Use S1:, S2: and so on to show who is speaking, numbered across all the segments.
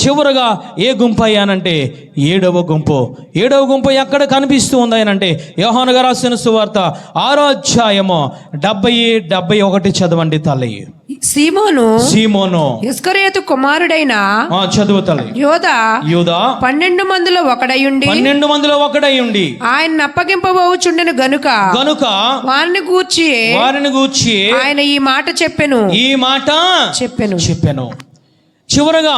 S1: చివరగా ఏ గుంపు అయ్యానంటే ఏడవ గుంపు. ఏడవ గుంపు ఎక్కడ కనిపిస్తూ ఉంది అనంటే యోహాను గారు రాసిన సువార్త ఆరో అధ్యాయము డెబ్బై డెబ్బై ఒకటి చదవండి తల్లి.
S2: సీమోను
S1: సీమోను.
S2: ఇస్కరేతు కుమారుడైన
S1: చదువు తల్లి.
S2: యోధ
S1: యూదా?
S2: పన్నెండు మందిలో ఒకడయుండి
S1: పన్నెండు మందిలో ఒకడై ఉండి
S2: ఆయన అప్పగింపబోచుండెను గనుక
S1: గనుక
S2: వారిని గూర్చి
S1: వారిని గూర్చి
S2: ఆయన ఈ మాట చెప్పెను.
S1: ఈ మాట
S2: చెప్పెను.
S1: చెప్పాను. చివరగా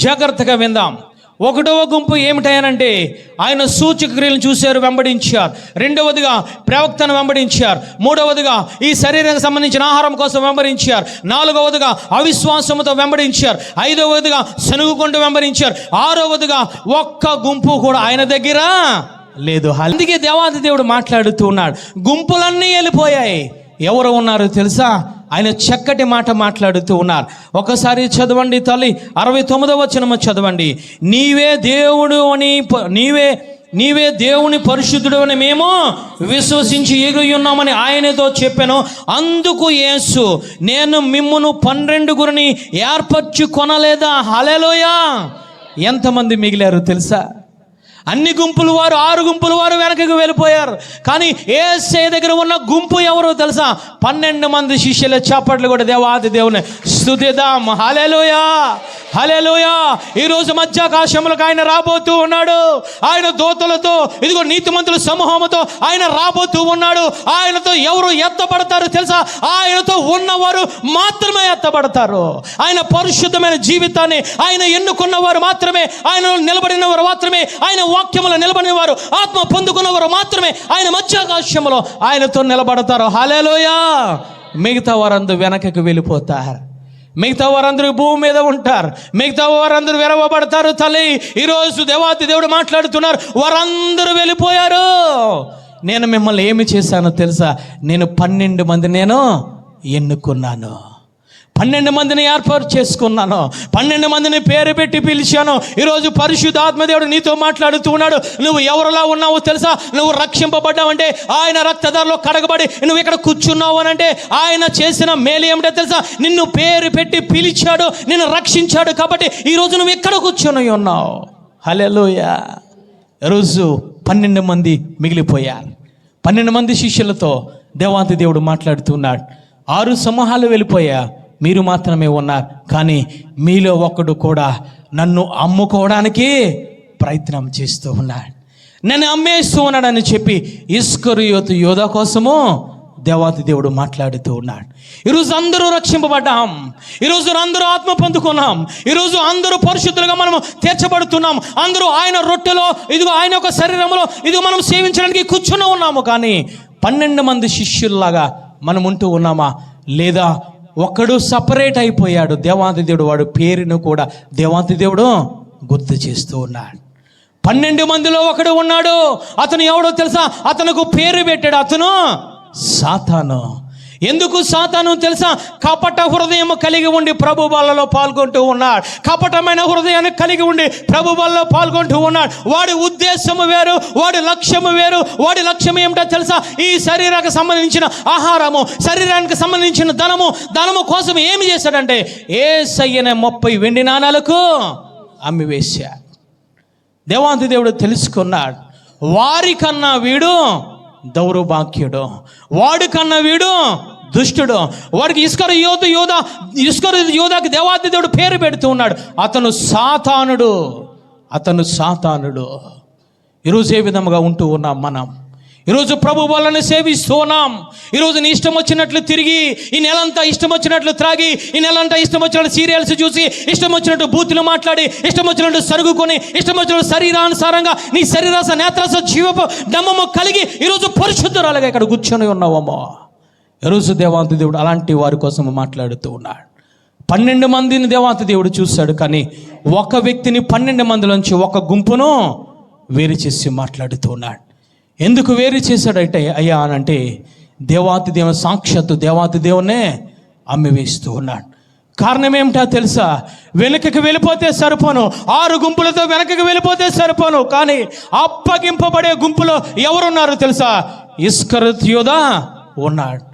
S1: జాగ్రత్తగా విందాం. ఒకటవ గుంపు ఏమిటాయనంటే ఆయన సూచక క్రియలను చూశారు వెంబడించారు. రెండవదిగా ప్రవక్తను వెంబడించారు. మూడవదిగా ఈ శరీరానికి సంబంధించిన ఆహారం కోసం వెంబడించారు. నాలుగవదిగా అవిశ్వాసముతో వెంబడించారు. ఐదవదిగా శనుగుకుంటూ వెంబడించారు. ఆరవదిగా ఒక్క గుంపు కూడా ఆయన దగ్గర లేదు. అందుకే దేవాది దేవుడు మాట్లాడుతూ ఉన్నాడు. గుంపులన్నీ వెళ్ళిపోయాయి. ఎవరు ఉన్నారో తెలుసా? ఆయన చక్కటి మాట మాట్లాడుతూ ఉన్నారు. ఒకసారి చదవండి తల్లి అరవై తొమ్మిదవ వచనము చదవండి. నీవే దేవుడు అని నీవే నీవే దేవుని పరిశుద్ధుడు అని మేము విశ్వసించి ఎగిరి ఉన్నామని ఆయనతో చెప్పాను. అందుకు యేసు నేను మిమ్మును పన్నెండు గురిని ఏర్పరచు కొనలేదా హలెలోయా ఎంతమంది మిగిలారు తెలుసా? అన్ని గుంపులు వారు ఆరు గుంపులు వారు వెనకకు వెళ్ళిపోయారు. కానీ ఏసే దగ్గర ఉన్న గుంపు ఎవరో తెలుసా? పన్నెండు మంది శిష్యుల చప్పట్లు కూడా దేవాది దేవుని. స్థుతిదాం హలెలుయా హలెలుయా ఈరోజు మధ్యాకాశములకు ఆయన రాబోతూ ఉన్నాడు. ఆయన దోతలతో ఇదిగో నీతిమంతుల సమూహముతో ఆయన రాబోతూ ఉన్నాడు. ఆయనతో ఎవరు ఎత్తబడతారు తెలుసా? ఆయనతో ఉన్నవారు మాత్రమే ఎత్తబడతారు. ఆయన పరిశుద్ధమైన జీవితాన్ని ఆయన ఎన్నుకున్న వారు మాత్రమే ఆయన నిలబడిన వారు మాత్రమే ఆయన వాక్యములో నిలబడిన వారు ఆత్మ పొందుకున్న వారు మాత్రమే ఆయన మధ్యాకాశంలో ఆయనతో నిలబడతారు. హాలేలోయా మిగతా వారందు వెనకకు వెళ్ళిపోతారు. మిగతా వారందరూ భూమి మీద ఉంటారు. మిగతా వారందరూ విరవబడతారు తల్లి. ఈరోజు దేవాతి దేవుడు మాట్లాడుతున్నారు. వారందరూ వెళ్ళిపోయారు. నేను మిమ్మల్ని ఏమి చేశానో తెలుసా? నేను పన్నెండు మంది నేను ఎన్నుకున్నాను. పన్నెండు మందిని ఏర్పాటు చేసుకున్నాను. పన్నెండు మందిని పేరు పెట్టి పిలిచాను. ఈరోజు పరిశుద్ధాత్మదేవుడు నీతో మాట్లాడుతూ ఉన్నాడు. నువ్వు ఎవరిలా ఉన్నావో తెలుసా? నువ్వు రక్షింపబడ్డావంటే ఆయన రక్తధారలో కడగబడి నువ్వు ఇక్కడ కూర్చున్నావు అని అంటే ఆయన చేసిన మేలు ఏమిటో తెలుసా? నిన్ను పేరు పెట్టి పిలిచాడు. నిన్ను రక్షించాడు కాబట్టి ఈరోజు నువ్వు ఎక్కడ కూర్చొని ఉన్నావు. హలెలుయా రోజు పన్నెండు మంది మిగిలిపోయారు. పన్నెండు మంది శిష్యులతో దేవాంతి దేవుడు మాట్లాడుతున్నాడు ఆరు సమూహాలు వెళ్ళిపోయా. మీరు మాత్రమే ఉన్నారు. కానీ మీలో ఒకడు కూడా నన్ను అమ్ముకోవడానికి ప్రయత్నం చేస్తూ ఉన్నాడు. నన్ను అమ్మేస్తూ ఉన్నాడని చెప్పి ఇస్కరు యోతు యోధ కోసము దేవాతి దేవుడు మాట్లాడుతూ ఉన్నాడు. ఈరోజు అందరూ రక్షింపబడ్డాం. ఈరోజు అందరూ ఆత్మ పొందుకున్నాం. ఈరోజు అందరూ పరిశుద్ధులుగా మనం తీర్చబడుతున్నాం. అందరూ ఆయన రొట్టెలో ఇదిగో ఆయన యొక్క శరీరంలో ఇదిగో మనం సేవించడానికి కూర్చుని ఉన్నాము. కానీ పన్నెండు మంది శిష్యుల్లాగా మనం ఉంటూ ఉన్నామా? లేదా ఒకడు సపరేట్ అయిపోయాడు. దేవాతి దేవుడు వాడు పేరును కూడా దేవాతి దేవుడు గుర్తు చేస్తూ ఉన్నాడు. పన్నెండు మందిలో ఒకడు ఉన్నాడు. అతను ఎవడో తెలుసా? అతనుకు పేరు పెట్టాడు. అతను సాతాను. ఎందుకు సాతాను తెలుసా? కపట హృదయం కలిగి ఉండి ప్రభు బలలో పాల్గొంటూ ఉన్నాడు. కపటమైన హృదయాన్ని కలిగి ఉండి ప్రభు బలలో పాల్గొంటూ ఉన్నాడు. వాడి ఉద్దేశము వేరు వాడి లక్ష్యము వేరు. వాడి లక్ష్యం ఏమిటో తెలుసా? ఈ శరీరానికి సంబంధించిన ఆహారము శరీరానికి సంబంధించిన ధనము. ధనము కోసం ఏమి చేశాడంటే ఏ సయ్యన ముప్పై వెండి నాణాలకు అమ్మి వేశాడు దేవాంతి దేవుడు తెలుసుకున్నాడు. వారికన్నా వీడు దౌర్భాగ్యుడు. కన్న వీడు దుష్టుడు. వాడికి ఇస్కర యోధ యోధ ఇస్కర యోధకి దేవాతి దేవుడు పేరు పెడుతూ ఉన్నాడు. అతను సాతానుడు. అతను సాతానుడు. ఈరోజు ఏ విధముగా ఉంటూ ఉన్నాం మనం? ఈరోజు ప్రభు వాళ్ళని సేవిస్తూ ఉన్నాం. ఈరోజు నీ ఇష్టం వచ్చినట్లు తిరిగి ఈ నెలంతా ఇష్టం వచ్చినట్లు త్రాగి ఈ నెలంతా ఇష్టం వచ్చినట్టు సీరియల్స్ చూసి ఇష్టం వచ్చినట్టు బూతులు మాట్లాడి ఇష్టం వచ్చినట్టు సరుగుకొని ఇష్టం వచ్చినట్టు శరీరానుసారంగా నీ శరీరాస నేత్రాస జీవపు డమ్మము కలిగి ఈరోజు పరిశుద్ధరాలుగా ఇక్కడ కూర్చొని ఉన్నావమ్మో. ఈరోజు దేవాంత దేవుడు అలాంటి వారి కోసం మాట్లాడుతూ ఉన్నాడు. పన్నెండు మందిని దేవాంత దేవుడు చూశాడు కానీ ఒక వ్యక్తిని పన్నెండు మందిలోంచి ఒక గుంపును వేరు చేసి మాట్లాడుతూ ఉన్నాడు. ఎందుకు వేరు చేశాడంటే అయ్యా అని అంటే దేవాతి దేవుని సాక్షాత్తు దేవాతి దేవునే అమ్మివేస్తూ ఉన్నాడు. కారణం ఏమిటా తెలుసా? వెనుకకి వెళ్ళిపోతే సరిపోను. ఆరు గుంపులతో వెనకకి వెళ్ళిపోతే సరిపోను. కానీ అప్పగింపబడే గుంపులో ఎవరున్నారు తెలుసా? ఇస్కరత్ యోధా ఉన్నాడు.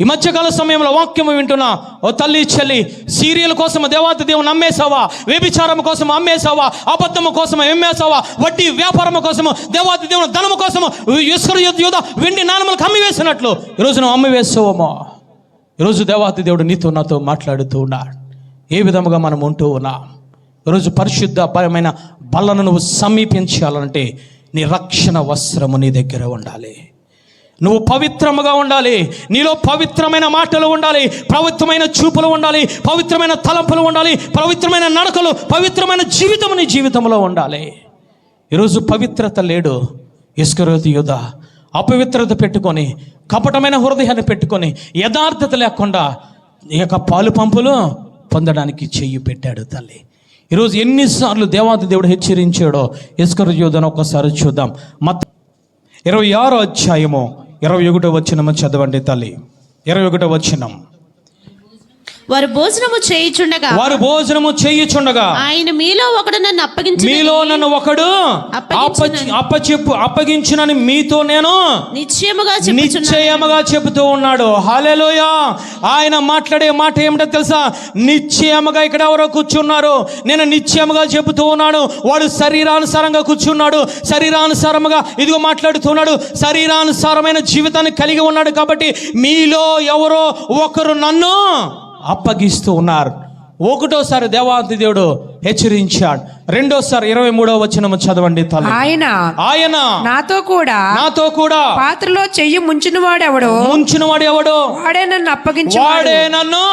S1: ఈ మధ్యకాల సమయంలో వాక్యము వింటున్నా ఓ తల్లి చెల్లి సీరియల్ కోసం దేవాతి దేవుని అమ్మేసావా వ్యభిచారం కోసం అమ్మేసావా అబద్ధము కోసం అమ్మేసావా వడ్డీ వ్యాపారం కోసము దేవాతి దేవుని ధనము కోసము ఇసుక యోధ వెండి నాణములకు అమ్మి వేసినట్లు ఈరోజు నువ్వు అమ్మి ఈరోజు దేవాతి దేవుడు నీతో నాతో మాట్లాడుతూ ఉన్నాడు. ఏ విధముగా మనం ఉంటూ ఉన్నాం? ఈరోజు పరిశుద్ధ పరమైన బలను నువ్వు సమీపించాలంటే నీ రక్షణ వస్త్రము నీ దగ్గర ఉండాలి. నువ్వు పవిత్రముగా ఉండాలి. నీలో పవిత్రమైన మాటలు ఉండాలి. పవిత్రమైన చూపులు ఉండాలి. పవిత్రమైన తలంపులు ఉండాలి. పవిత్రమైన నడకలు పవిత్రమైన జీవితం నీ జీవితంలో ఉండాలి. ఈరోజు పవిత్రత లేడు. ఇస్కరోతి యుధ అపవిత్రత పెట్టుకొని కపటమైన హృదయాన్ని పెట్టుకొని యథార్థత లేకుండా ఈ యొక్క పాలు పంపులు పొందడానికి చెయ్యి పెట్టాడు తల్లి. ఈరోజు ఎన్నిసార్లు దేవాది దేవుడు హెచ్చరించాడో ఇస్కర యోధన ఒక్కసారి చూద్దాం. మత ఇరవై ఆరో అధ్యాయము. ఇరవై ఒకటో వచ్చినము చదవండి తల్లి. ఇరవై ఒకటో వచ్చినం
S3: వారు భోజనము చేయుచుండగా
S1: వారు భోజనము చేయుచుండగా
S3: ఆయన మీలో ఒకడు నన్ను అప్పగించి
S1: మీలో నన్ను ఒకడు అప్పచెప్పు అప్పగించునని మీతో నేను
S3: నిశ్చయముగా
S1: నిశ్చయముగా చెబుతూ ఉన్నాడు. హాలేలోయ ఆయన మాట్లాడే మాట ఏమిటో తెలుసా? నిశ్చయముగా ఇక్కడ ఎవరో కూర్చున్నారు. నేను నిశ్చయముగా చెబుతూ ఉన్నాను. వాడు శరీరానుసారంగా కూర్చున్నాడు. శరీరానుసారముగా ఇదిగో మాట్లాడుతున్నాడు. శరీరానుసారమైన జీవితాన్ని కలిగి ఉన్నాడు కాబట్టి మీలో ఎవరో ఒకరు నన్ను అప్పగిస్తూ ఉన్నారు. ఒకటోసారి దేవాంతి దేవుడు హెచ్చరించాడు. రెండోసారి ఇరవై మూడో వచనము చదవండి
S2: ఆయన
S1: ఆయన
S2: నాతో కూడా
S1: నాతో కూడా
S2: పాత్రలో చెయ్యి ముంచిన వాడెవడో
S1: ముంచిన వాడు ఎవడు?
S2: వాడే నన్ను అప్పగించి
S1: వాడే నన్ను.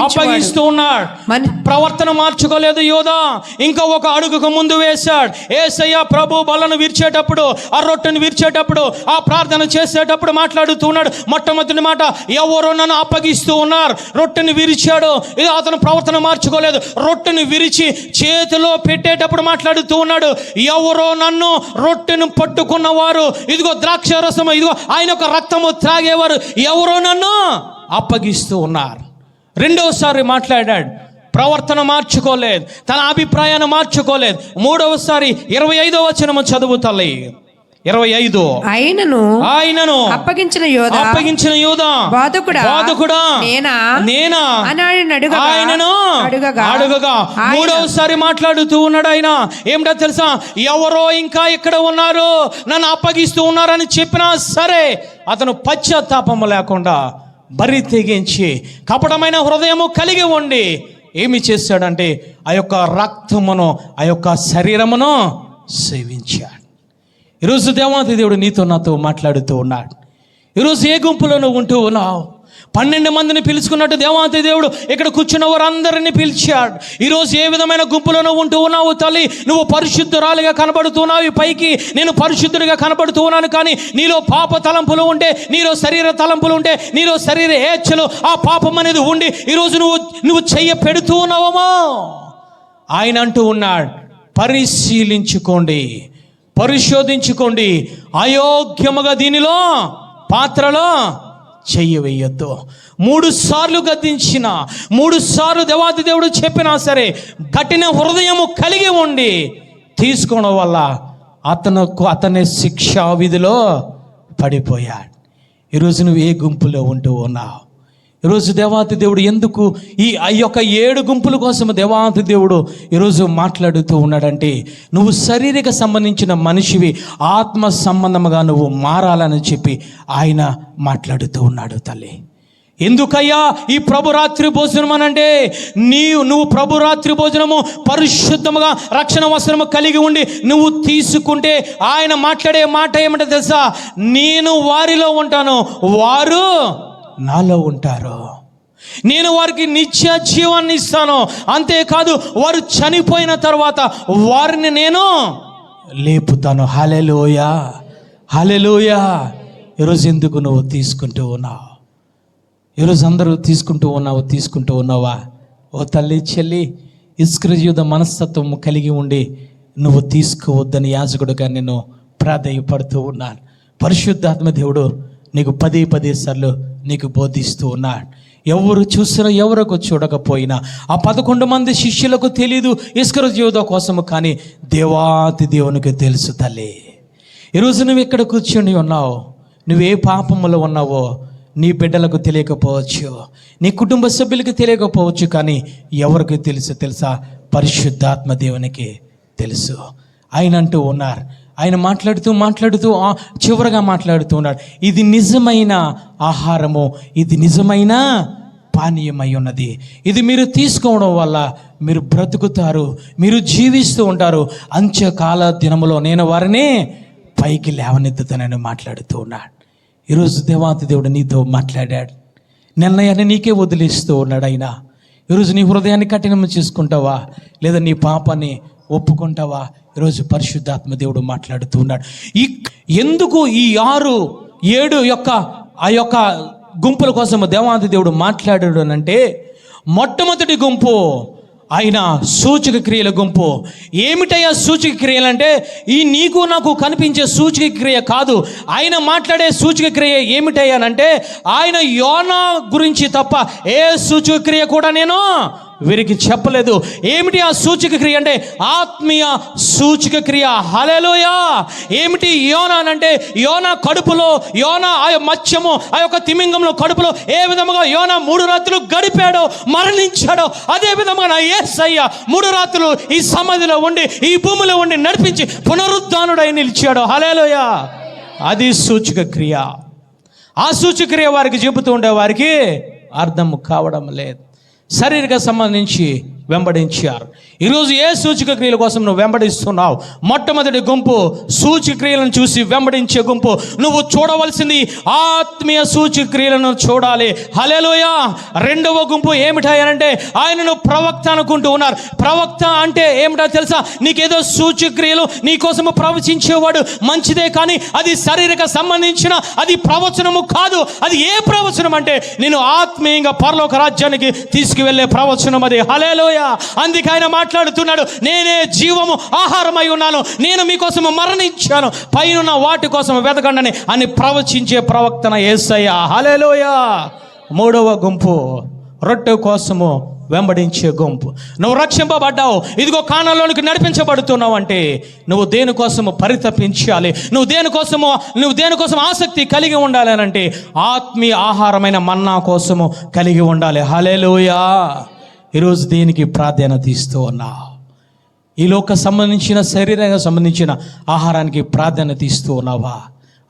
S1: అప్పగిస్తూ ఉన్నాడు. ప్రవర్తన మార్చుకోలేదు యోధా. ఇంకా ఒక అడుగుకు ముందు వేశాడు. ఏసయ్య ప్రభు బలను విరిచేటప్పుడు ఆ రొట్టెను విరిచేటప్పుడు ఆ ప్రార్థన చేసేటప్పుడు మాట్లాడుతున్నాడు మొట్టమొదటి మాట ఎవరో నన్ను అప్పగిస్తూ ఉన్నారు. రొట్టెను విరిచాడు. ఇది అతను ప్రవర్తన మార్చుకోలేదు. రొట్టెను విరిచి చేతిలో పెట్టేటప్పుడు మాట్లాడుతూ ఉన్నాడు ఎవరో నన్ను రొట్టెను పట్టుకున్నవారు ఇదిగో ద్రాక్ష రసము ఇదిగో ఆయన యొక్క రక్తము త్రాగేవారు ఎవరో నన్ను అప్పగిస్తూ ఉన్నారు. రెండవసారి మాట్లాడాడు ప్రవర్తన మార్చుకోలేదు తన అభిప్రాయాన్ని మార్చుకోలేదు. మూడవసారి ఇరవై ఐదో వచనము చదువు తల్లి ఇరవై ఐదు.
S2: ఆయనను
S1: ఆయనను
S2: అప్పగించిన యోధ
S1: అప్పగించిన యూదా
S2: బాధకుడా?
S1: బాధకుడా?
S2: నేనా?
S1: నేనా?
S2: అని
S1: ఆయనను
S2: అడుగగా?
S1: అడుగగా? మూడవసారి మాట్లాడుతూ ఉన్నాడు ఆయన. ఏమిటో తెలుసా? ఎవరో ఇంకా ఇక్కడ ఉన్నారు నన్ను అప్పగిస్తూ ఉన్నారని చెప్పినా సరే అతను పశ్చాత్తాపము లేకుండా బరి తెగించి కపటమైన హృదయము కలిగి ఉండి ఏమి చేశాడంటే ఆ యొక్క రక్తమును ఆ యొక్క శరీరమును సేవించాడు. ఈరోజు దేవాది దేవుడు నీతో నాతో మాట్లాడుతూ ఉన్నాడు. ఈరోజు ఏ గుంపులో నువ్వు ఉంటూ ఉన్నావు. పన్నెండు మందిని పిలుచుకున్నట్టు దేవాతి దేవుడు ఇక్కడ కూర్చున్న వారందరినీ పిలిచాడు. ఈరోజు ఏ విధమైన గుంపులో నువ్వు ఉంటూ ఉన్నావు తల్లి? నువ్వు పరిశుద్ధురాలిగా కనబడుతున్నావు పైకి నేను పరిశుద్ధుడిగా కనబడుతూ ఉన్నాను కానీ నీలో పాప తలంపులు ఉంటే నీలో శరీర తలంపులు ఉంటే నీలో శరీర హేచ్ఛలు ఆ పాపం అనేది ఉండి ఈరోజు నువ్వు నువ్వు చెయ్య పెడుతూ ఉన్నావమో ఆయన అంటూ ఉన్నాడు పరిశీలించుకోండి. పరిశోధించుకోండి. అయోగ్యముగా దీనిలో పాత్రలో చెయ్యి వేయొద్దు. మూడు సార్లు గద్దించిన మూడు సార్లు దేవాది దేవుడు చెప్పినా సరే కఠిన హృదయము కలిగి ఉండి తీసుకోవడం వల్ల అతనుకు అతని శిక్షా విధిలో పడిపోయాడు. ఈరోజు నువ్వు ఏ గుంపులో ఉంటూ ఉన్నావు? ఈరోజు దేవాతి దేవుడు ఎందుకు ఈ ఆ యొక్క ఏడు గుంపుల కోసం దేవాతి దేవుడు ఈరోజు మాట్లాడుతూ ఉన్నాడంటే నువ్వు శరీరక సంబంధించిన మనిషివి ఆత్మ సంబంధముగా నువ్వు మారాలని చెప్పి ఆయన మాట్లాడుతూ ఉన్నాడు తల్లి. ఎందుకయ్యా ఈ ప్రభురాత్రి భోజనం అనంటే నీవు నువ్వు ప్రభురాత్రి భోజనము పరిశుద్ధముగా రక్షణ వస్త్రము కలిగి ఉండి నువ్వు తీసుకుంటే ఆయన మాట్లాడే మాట ఏమంటే తెలుసా? నేను వారిలో ఉంటాను. వారు నాలో ఉంటారు? నేను వారికి నిత్య జీవాన్ని ఇస్తాను. అంతేకాదు వారు చనిపోయిన తర్వాత వారిని నేను లేపుతాను. హలెలోయా హలెలోయా ఈరోజు ఎందుకు నువ్వు తీసుకుంటూ ఉన్నావు? ఈరోజు అందరూ తీసుకుంటూ ఉన్నావు తీసుకుంటూ ఉన్నావా? ఓ తల్లి చెల్లి ఇస్క్రజీవిత మనస్తత్వం కలిగి ఉండి నువ్వు తీసుకోవద్దని యాజకుడుగా నేను ప్రాధాయపడుతూ ఉన్నాను. పరిశుద్ధాత్మ దేవుడు నీకు పదే పదే సార్లు నీకు బోధిస్తూ ఉన్నాడు ఎవరు చూసినా ఎవరికి చూడకపోయినా. ఆ పదకొండు మంది శిష్యులకు తెలియదు ఇస్కర జీవిత కోసము కానీ దేవాతి దేవునికి తెలుసు తల్లి. ఈరోజు నువ్వు ఇక్కడ కూర్చొని ఉన్నావు. నువ్వు ఏ పాపములో ఉన్నావో నీ బిడ్డలకు తెలియకపోవచ్చు. నీ కుటుంబ సభ్యులకు తెలియకపోవచ్చు కానీ ఎవరికి తెలుసు తెలుసా? పరిశుద్ధాత్మ దేవునికి తెలుసు. ఆయన అంటూ ఉన్నారు ఆయన మాట్లాడుతూ మాట్లాడుతూ చివరగా మాట్లాడుతూ ఉన్నాడు. ఇది నిజమైన ఆహారము ఇది నిజమైన పానీయమై ఉన్నది. ఇది మీరు తీసుకోవడం వల్ల మీరు బ్రతుకుతారు మీరు జీవిస్తూ ఉంటారు. అంత్యకాల దినములో నేను వారిని పైకి లేవనెత్తుతానని మాట్లాడుతూ ఉన్నాడు. ఈరోజు దేవాతి దేవుడు నీతో మాట్లాడాడు. నిర్ణయాన్ని నీకే వదిలిస్తూ ఉన్నాడు ఆయన. ఈరోజు నీ హృదయాన్ని కఠినం చేసుకుంటావా? లేదా నీ పాపని ఒప్పుకుంటావా? ఈరోజు పరిశుద్ధాత్మ దేవుడు మాట్లాడుతూ ఉన్నాడు. ఈ ఎందుకు ఈ ఆరు ఏడు యొక్క ఆ యొక్క గుంపుల కోసం దేవాది దేవుడు మాట్లాడాడు అంటే మొట్టమొదటి గుంపు ఆయన సూచక క్రియల గుంపు. ఏమిటయ్యా సూచక క్రియలు అంటే ఈ నీకు నాకు కనిపించే సూచక క్రియ కాదు. ఆయన మాట్లాడే సూచక క్రియ ఏమిటయ్యానంటే ఆయన యోనా గురించి తప్ప ఏ సూచక క్రియ కూడా నేను వీరికి చెప్పలేదు. ఏమిటి ఆ సూచక క్రియ అంటే? ఆత్మీయ సూచక క్రియ. హలెలోయా ఏమిటి యోనా అంటే? యోనా కడుపులో యోనా ఆ మత్స్యము ఆ యొక్క తిమింగంలో కడుపులో ఏ విధముగా యోనా మూడు రాత్రులు గడిపాడో మరణించాడో అదే విధముగా నా ఏసయ్య మూడు రాత్రులు ఈ సమాధిలో ఉండి ఈ భూమిలో ఉండి నడిపించి పునరుద్ధానుడై నిలిచాడు. హలేలోయా అది సూచక క్రియ. ఆ సూచక క్రియ వారికి చెబుతూ ఉండే వారికి అర్థం కావడం లేదు. శారీరక సంబంధించి వెంబడించారు. ఈరోజు ఏ సూచక క్రియల కోసం నువ్వు వెంబడిస్తున్నావు? మొట్టమొదటి గుంపు సూచక క్రియలను చూసి వెంబడించే గుంపు. నువ్వు చూడవలసింది ఆత్మీయ సూచక క్రియలను చూడాలి. హలేలోయ రెండవ గుంపు ఏమిటాయనంటే ఆయనను ప్రవక్త అనుకుంటూ ఉన్నారు. ప్రవక్త అంటే ఏమిటో తెలుసా? నీకేదో సూచక క్రియలు నీ కోసము ప్రవచించేవాడు మంచిదే కానీ అది శారీరక సంబంధించిన అది ప్రవచనము కాదు. అది ఏ ప్రవచనం అంటే నేను ఆత్మీయంగా పరలోక రాజ్యానికి తీసుకువెళ్ళే ప్రవచనం అది. హలేలోయ అందుకైన మాట మాట్లాడుతున్నాడు నేనే జీవము ఆహారమై ఉన్నాను నేను మీకోసం మరణించాను పైన వాటి కోసం వెతకండి అని ప్రవచించే ప్రవక్తన ఏసయ్య. హలేలోయ మూడవ గుంపు రొట్టె కోసము వెంబడించే గుంపు. నువ్వు రక్షింపబడ్డావు ఇదిగో కాణంలోనికి నడిపించబడుతున్నావు అంటే నువ్వు దేనికోసము పరితపించాలి నువ్వు దేనికోసము నువ్వు దేనికోసం ఆసక్తి కలిగి ఉండాలి అని అంటే ఆత్మీయ ఆహారమైన మన్నా కోసము కలిగి ఉండాలి. హలేలోయా ఈరోజు దేనికి ప్రాధాన్యత ఇస్తూ ఉన్నా. ఈ లోక సంబంధించిన శరీరంగా సంబంధించిన ఆహారానికి ప్రాధాన్యత ఇస్తూ ఉన్నావా?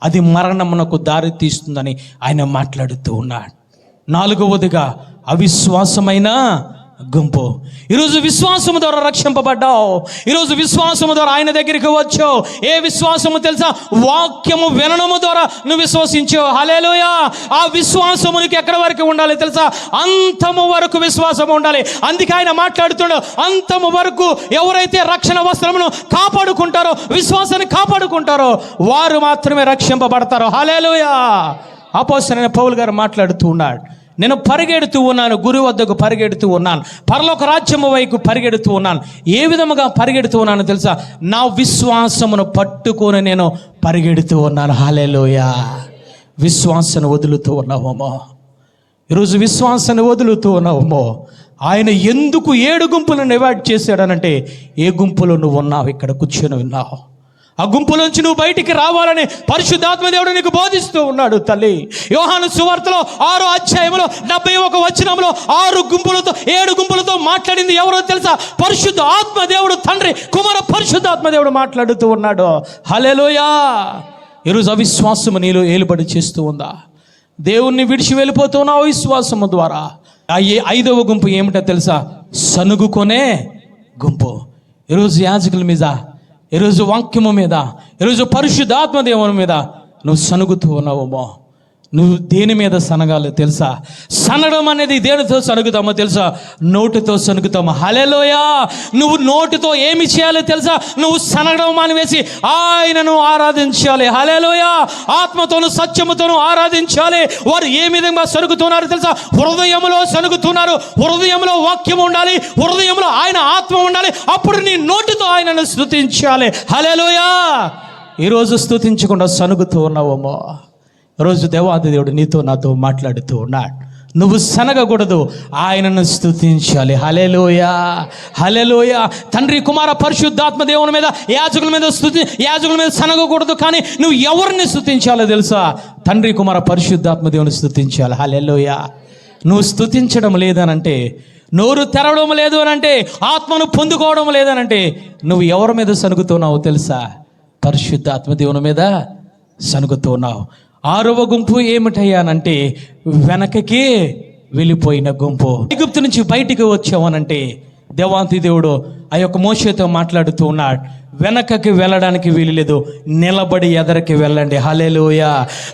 S1: అది మరణమునకు దారి తీస్తుందని ఆయన మాట్లాడుతూ ఉన్నాడు. నాలుగవదిగా అవిశ్వాసమైన గుంపు. ఈరోజు విశ్వాసము ద్వారా రక్షింపబడ్డావు. ఈరోజు విశ్వాసము ద్వారా ఆయన దగ్గరికి వచ్చావు. ఏ విశ్వాసము తెలుసా? వాక్యము వినడము ద్వారా నువ్వు విశ్వసించావు. హలేలోయా ఆ విశ్వాసము నీకు ఎక్కడ వరకు ఉండాలి తెలుసా? అంతము వరకు విశ్వాసము ఉండాలి. అందుకే ఆయన మాట్లాడుతున్నాడు అంతము వరకు ఎవరైతే రక్షణ వస్త్రమును కాపాడుకుంటారో విశ్వాసాన్ని కాపాడుకుంటారో వారు మాత్రమే రక్షింపబడతారు. హలేలోయా అపోసరైన పౌల్ గారు మాట్లాడుతూ ఉన్నాడు. నేను పరిగెడుతూ ఉన్నాను గురి వద్దకు పరిగెడుతూ ఉన్నాను పరలోక రాజ్యము వైపు పరిగెడుతూ ఉన్నాను. ఏ విధముగా పరిగెడుతూ ఉన్నాను తెలుసా? నా విశ్వాసమును పట్టుకొని నేను పరిగెడుతూ ఉన్నాను. హాలేలోయా విశ్వాసను వదులుతూ ఉన్నామో ఈరోజు విశ్వాసాన్ని వదులుతూ ఉన్నామో ఆయన ఎందుకు ఏడు గుంపులను ఎవాయిడ్ చేశాడనంటే ఏ గుంపులో నువ్వు ఉన్నావు? ఇక్కడ కూర్చొని ఉన్నావు. ఆ గుంపులోంచి నువ్వు బయటికి రావాలని పరిశుద్ధాత్మ దేవుడు నీకు బోధిస్తూ ఉన్నాడు తల్లి. యోహాను సువార్తలో ఆరో అధ్యాయంలో డెబ్బై ఒక వచనంలో ఆరు గుంపులతో ఏడు గుంపులతో మాట్లాడింది ఎవరో తెలుసా? పరిశుద్ధ ఆత్మ దేవుడు తండ్రి కుమార పరిశుద్ధాత్మ దేవుడు మాట్లాడుతూ ఉన్నాడు. హలెలోయా ఈరోజు అవిశ్వాసము నీలో ఏలుబడి చేస్తూ ఉందా? దేవుణ్ణి విడిచి వెళ్ళిపోతున్నావు అవిశ్వాసము ద్వారా. అయ్యే ఐదవ గుంపు ఏమిటో తెలుసా? సనుగుకొనే గుంపు. ఈరోజు యాజకుల మీద ఈరోజు వాక్యము మీద ఈరోజు పరిశుద్ధాత్మ దేవుని మీద నువ్వు సనుగుతూ ఉన్నావేమో. నువ్వు దేని మీద సనగాలో తెలుసా? సనడం అనేది దేనితో సనుగుతామో తెలుసా? నోటితో సనుగుతాము. హలెలోయా నువ్వు నోటితో ఏమి చేయాలో తెలుసా? నువ్వు సనగడం మానివేసి ఆయనను ఆరాధించాలి. హలెలోయా ఆత్మతోను సత్యముతోను ఆరాధించాలి. వారు ఏ విధంగా సనుగుతున్నారు తెలుసా? హృదయములో సనుగుతున్నారు. హృదయంలో వాక్యం ఉండాలి. హృదయంలో ఆయన ఆత్మ ఉండాలి. అప్పుడు నీ నోటితో ఆయనను స్థుతించాలి హలెలోయా ఈరోజు స్థుతించకుండా సనుగుతూ ఉన్నావేమో. రోజు దేవాది దేవుడు నీతో నాతో మాట్లాడుతూ ఉన్నాడు. నువ్వు సనగకూడదు ఆయనను స్తుతించాలి. హలెలోయ హలెలోయ తండ్రి కుమార పరిశుద్ధాత్మ దేవుని మీద యాజకుల మీద స్థుతి యాజకుల మీద సనగకూడదు కానీ నువ్వు ఎవరిని స్థుతించాలో తెలుసా? తండ్రి కుమార పరిశుద్ధాత్మ దేవుని స్థుతించాలి హలెలోయ నువ్వు స్థుతించడం లేదనంటే నోరు తెరవడం లేదు అనంటే ఆత్మను పొందుకోవడం లేదనంటే నువ్వు ఎవరి మీద సనుగుతున్నావో తెలుసా? పరిశుద్ధాత్మ దేవుని మీద సనుగుతున్నావు. ఆరవ గుంపు ఏమిటయ్యానంటే వెనకకి వెళ్ళిపోయిన గుంపు. ఐగుప్తు నుంచి బయటికి వచ్చావనంటే దేవాంతి దేవుడు ఆ యొక్క మోసతో మాట్లాడుతూ ఉన్నాడు. వెనకకి వెళ్ళడానికి వీలులేదు. నిలబడి ఎదరికి వెళ్ళండి. హలేలోయ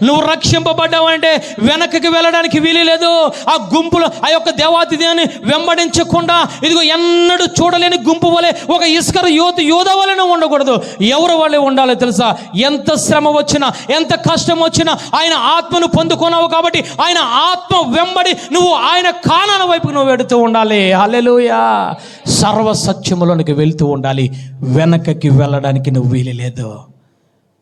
S1: నువ్వు రక్షింపబడ్డావంటే వెనకకి వెళ్ళడానికి వీలులేదు. ఆ గుంపులో ఆ యొక్క దేవాతి దేవుని వెంబడించకుండా ఇదిగో ఎన్నడూ చూడలేని గుంపు వలె ఒక ఇసుకర యోధ యోధ వలెనే ఉండకూడదు. ఎవరు వాళ్ళే ఉండాలో తెలుసా? ఎంత శ్రమ వచ్చినా ఎంత కష్టం వచ్చినా ఆయన ఆత్మను పొందుకున్నావు కాబట్టి ఆయన ఆత్మ వెంబడి నువ్వు ఆయన కానాల వైపు నువ్వు వెడుతూ ఉండాలి. హలేలోయ సర్వ సత్యములోనికి వెళ్తూ ఉండాలి. వెనకకి వెళ్ళడానికి నువ్వు వీలులేదు.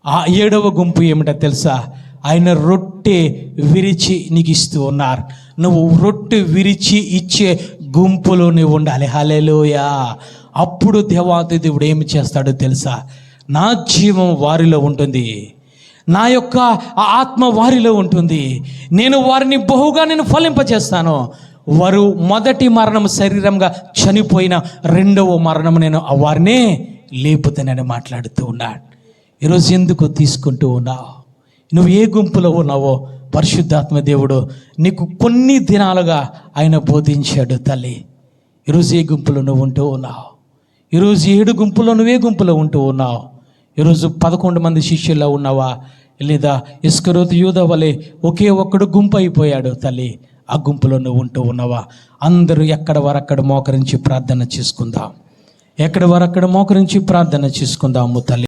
S1: ఆ ఏడవ గుంపు ఏమిటో తెలుసా? ఆయన రొట్టె విరిచి నీకు ఇస్తూ ఉన్నారు. నువ్వు రొట్టె విరిచి ఇచ్చే గుంపులో నువ్వు ఉండాలి. హలేలోయా అప్పుడు దేవాతి దేవుడు ఏమి చేస్తాడో తెలుసా? నా జీవం వారిలో ఉంటుంది. నా యొక్క ఆత్మ వారిలో ఉంటుంది. నేను వారిని బహుగా నేను ఫలింపచేస్తాను వారు మొదటి మరణం శరీరంగా చనిపోయిన రెండవ మరణం నేను వారినే లేపుతానని మాట్లాడుతూ ఉన్నాడు. ఈరోజు ఎందుకు తీసుకుంటూ ఉన్నావు? నువ్వు ఏ గుంపులో ఉన్నావో? పరిశుద్ధాత్మ దేవుడు నీకు కొన్ని దినాలుగా ఆయన బోధించాడు తల్లి. ఈరోజు ఏ గుంపులో నువ్వు ఉంటూ ఉన్నావు? ఈరోజు ఏడు గుంపులో నువ్వే గుంపులో ఉంటూ ఉన్నావు? ఈరోజు పదకొండు మంది శిష్యుల్లో ఉన్నావా? లేదా ఇస్కరోతు యూద వలె ఒకే ఒక్కడు గుంపు అయిపోయాడు తల్లి. ఆ గుంపులో నువ్వు ఉంటూ ఉన్నావా? అందరూ ఎక్కడ వరక్కడ మోకరించి ప్రార్థన చేసుకుందాం. ఎక్కడ వరక్కడ మోకరించి ప్రార్థన చేసుకుందాము తల్లి.